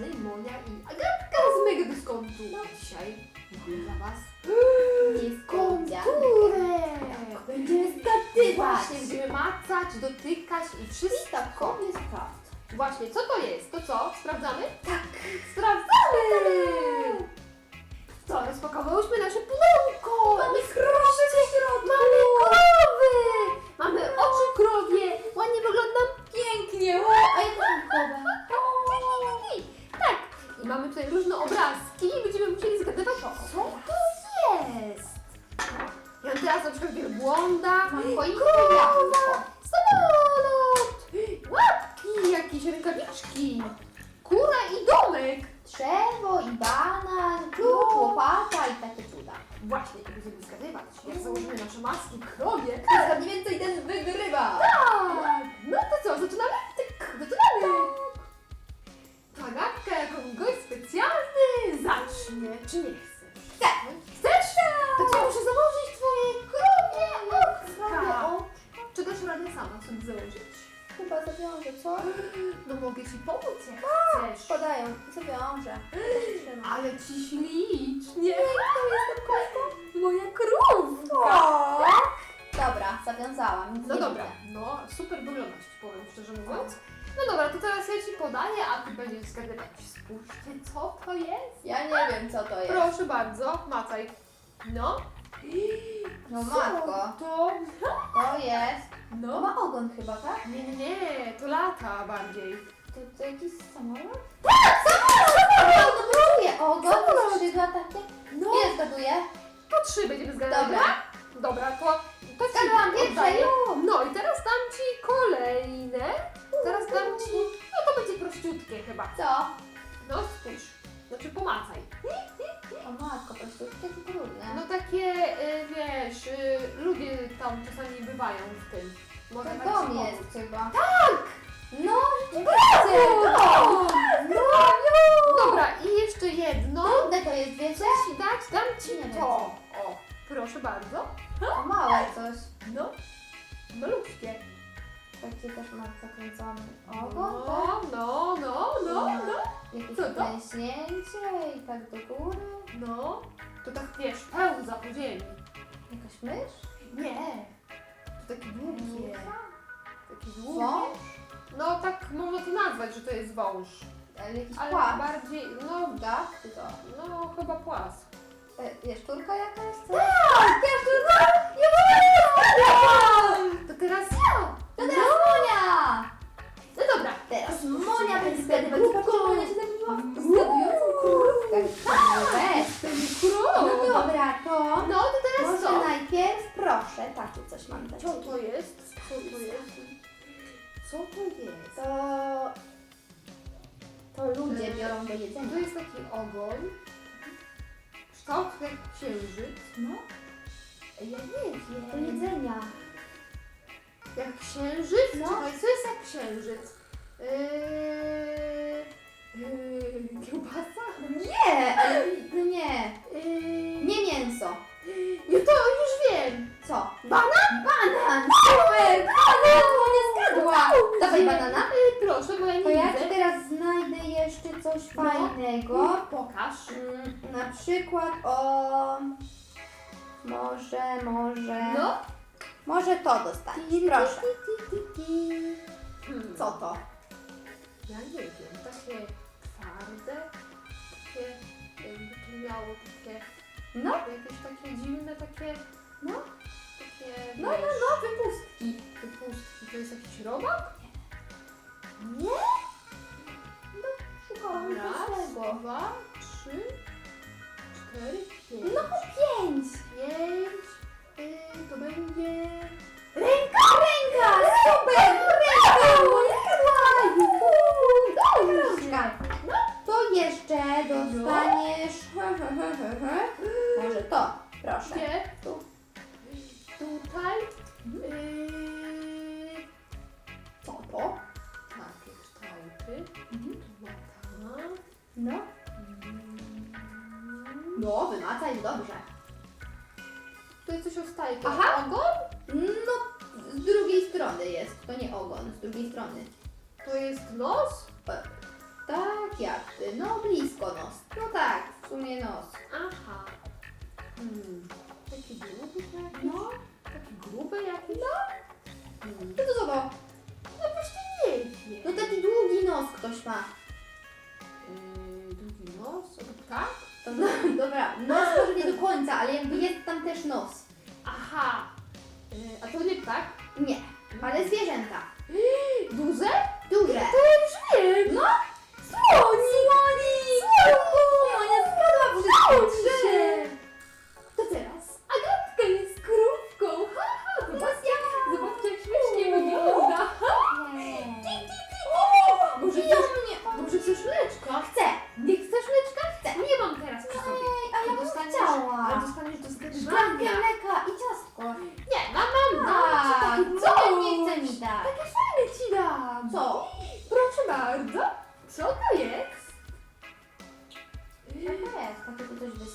strony Monia i Agatka z Mega Dyskontu. Dzisiaj mamy dla Was konturę. Będziemy I zgadywać. właśnie będziemy macać, dotykać i wszystko. To jest prawda. Właśnie, co to jest? To co? Sprawdzamy? Tak. Sprawdzamy! Co, rozpakowałyśmy nasze na przykład wielbłąda, choinkę, krowę. jabłko, samolot, łapki, jakieś rękawiczki, kura i domek. Drzewo i banan, klucz, łopata i takie cuda. Właśnie, to będziemy zgadywać. Jak założymy nasze maski krowie. Kto zgadnie więcej, ten wygrywa. Zawiążę, co? No mogę ci pomóc jak chcesz. Podają, zawiążę. Trzymam. Ale ci ślicznie. To jest kółko. Moja krówka. Dobra, zawiązałam. Nic No nie dobra, widzę. no super wyglądasz, ci powiem szczerze mówiąc. No dobra, to teraz ja ci podaję, a ty będziesz zgadywać. Spójrzcie, co to jest. Ja nie wiem, co to jest. Proszę bardzo, macaj. No. No Co matko, To, to jest... No. ma ogon chyba, tak? Nie, nie, nie, to lata bardziej. To, to jakiś samolot? Tak, samolot! No czuję ogon, skrzydła takie. No. Ile zgaduję? Po trzy będziemy zgadywać. Dobra. Dobra, to, to ci Zgadłam pierwsze, oddaję. już. No i teraz dam ci kolejne. Teraz dam ci, no to będzie prościutkie chyba. Co? No spójrz, znaczy pomacaj. O matko, prosto takie trudne. No takie, y, wiesz, y, ludzie tam czasami bywają w tym. Może to tak dom jest chyba. Tak! No, rzeczywiście, dom! No, Dobra, i jeszcze jedno. Trudne to jest, wiecie? Chcesz dać? Dam Nie ci wiem. to. O, proszę bardzo. To małe coś. No, malutkie. Takie też ma zakręcony ogon, tak? No, no, klęśnięcie i tak do góry. No, to tak wiesz, pełza po ziemi. Jakaś mysz? Nie, to takie długie. Takie długie. Wąż? No tak można to nazwać, że to jest wąż. Ale jakiś Ale płat? bardziej, no, Tak? Czy to? no chyba płas. E, Jaszczurka jakaś? Co? Tak, jaszczurka! Ja To teraz ja! To teraz Monia! No dobra. Teraz Monia będzie będzie zgadywać. krówką. Zobaczcie, Monia się zgadywa. Zgadującą krówkę. Weź. Ten No dobra, to No to teraz może co? najpierw proszę, takie coś mam dla Co to jest? Co to jest? Co to jest? To... To ludzie biorą do jedzenia. To jest taki ogon. Kształt jak księżyc. No, Ja nie do wiem. jedzenia. Jak księżyc? No. Czekaj, co jest jak księżyc? Yy... Yy... Nie, ale no nie. Yy... Nie mięso. Nie, to już wiem. Co? Banan? Banan! Super! Banan! Monia zgadła! Dawaj banana. Yy, proszę, bo ja nie To ja widzę. ci teraz znajdę jeszcze coś No. fajnego. Pokaż. Mm, Na przykład o... Może, może... No. Może to dostaniesz, proszę. Hmm. Co to? Ja nie wiem, takie twarde, miało takie, No, jakieś takie dziwne, takie, no, takie, no, no, no, wypustki. wypustki. To jest jakiś robak? Nie? No, szukałam Raz, dwa, trzy, cztery, pięć. No. Pięć, No. No, wymacaj dobrze. To jest coś o stajku. Aha. Ogon? No, z drugiej strony jest. To nie ogon, z drugiej strony. To jest nos? tak jakby, no blisko nos. No tak, w sumie nos. Aha. Hmm. Taki gruby jakiś? No, Taki gruby jakiś? No. Hmm. co to? No właśnie nie. No taki długi nos ktoś ma. Yy, długi nos? Tak? To, no, dobra, nos może nie do końca, ale jakby jest tam też nos. Aha. Yy, a to nie ptak? Nie, ale zwierzęta. Duże? Duże. To już wiem. No,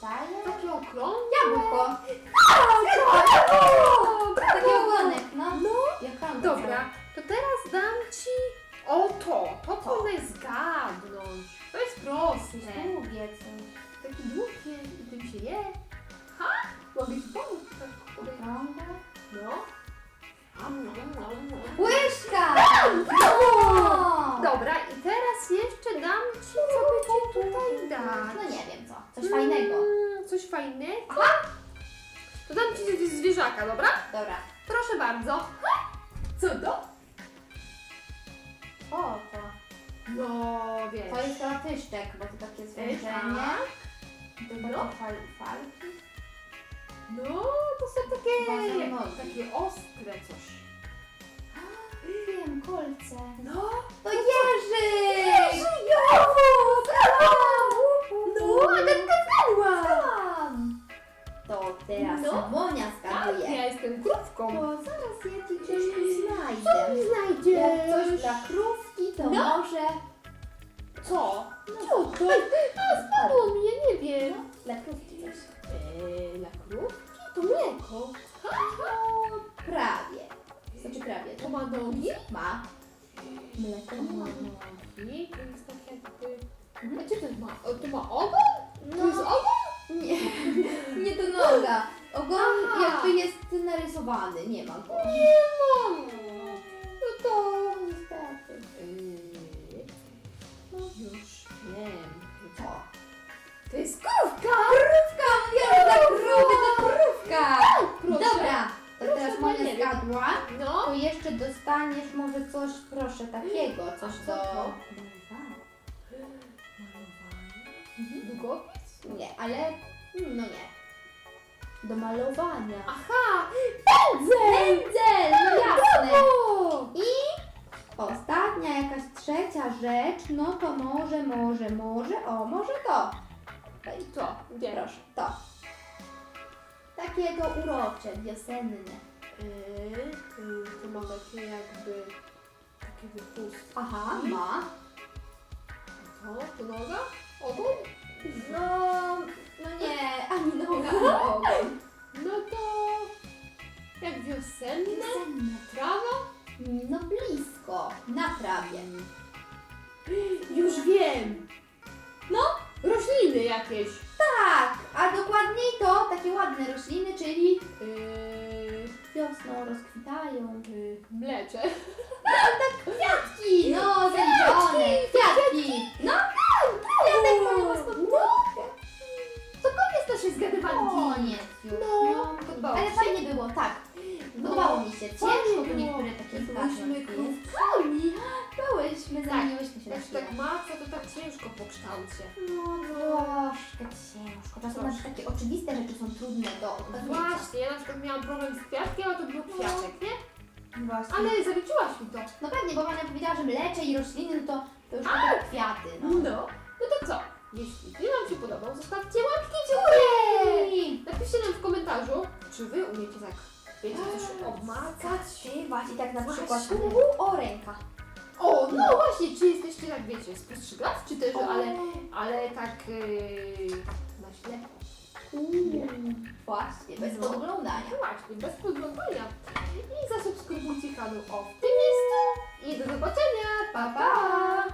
wystaje? Takie okrągłe. Jabłko. Jabłko. Taki ogonek, no. No. Jak Dobra, to teraz dam ci o to. To Coś fajnego. Mm, coś fajnego? To dam ci coś z zwierzaka, dobra? Dobra. Proszę bardzo. Co to? O, to. No, wiesz. To jest chyba tyszczek, bo to takie tak. To No. fal, falki. No, to są takie, Wazonogi. takie ostre coś. Wiem, kolce. No, To! Jerzy, no, Agatka. Zgadłam. To teraz No. Monia Tak, ja jestem krówką. To zaraz ja ci coś tu znajdę. Co mi znajdziesz? Jak coś dla krówki, to No. może... Co? No, Co to? A, spadło mi, ja nie wiem. No, dla krówki coś. Eee, dla krówki to mleko. No, prawie. Znaczy prawie. To ma nogi? Ma. Mleko To ma ma. nogi, to jest tak jakby... Mhm. A to ma? O, to ma ogon? Narysowany, nie ma go. Nie mam. No to niestety. Eee, No. już wiem. Co? To jest krówka! Krówka! Mówiłam, że dla krowy to krówka! Proszę. Dobra, to Proszę, teraz bo nie Monia wiem. zgadła. No. To jeszcze dostaniesz może coś, proszę, takiego, coś co do... to? Mhm. Długopis? Nie, ale... no nie. Do malowania. Aha! Rzecz, no to może, może, może, o, może to. I to, wiem. Proszę, to. Takie to urocze, wiosenne. Yy, yy, to ma takie jakby... Takie wypustki. Aha, ma. To, to noga? Ogon? No, no nie, ani noga, ani ogon. No to... Jak wiosenne? Wiosenne. Trawa? No blisko, na trawie. Już wiem! No. Rośliny jakieś. Tak, a dokładniej to takie ładne rośliny, czyli Yy, wiosną rozkwitają. yy, mlecze. Kwiatki, no zaliczone, kwiatki. No, kwiatek własną kwiatkę. To koniec naszej zgadywanki. Koniec już. No, podobało Ale ci fajnie było, tak. Podobało mi się. Ciężko Fajnie było. niektóre takie Byłyśmy zdarzenia. krówkami. Byłyśmy, zamieniłyśmy się na Jak się tak maca, to tak ciężko po kształcie. No troszkę ciężko. Czasem nawet takie oczywiste rzeczy są trudne do odgadnięcia. Właśnie, ja na przykład miałam problem z kwiatkiem, a to był kwiaczek, nie? Właśnie. Ale zaliczyłaś mi to. No pewnie, bo Wania powiedziała, że mlecze i rośliny, no to, to już tylko kwiaty. No. No. No to co? Jeśli film Wam się podobał, zostawcie łapki w górę. Ej! Napiszcie nam w komentarzu, czy Wy umiecie tak, wiecie, coś obmacać. Ty właśnie tak na Właśnie. przykład uhu, o ręka. No właśnie, czy jesteście tak, wiecie, spostrzegawczy, czy też, ale, ale tak yy, na ślepo. Uuu, Właśnie, bez No. podglądania. Właśnie, bez podglądania. I zasubskrybujcie kanał o w tym miejscu. I do zobaczenia. Pa, pa!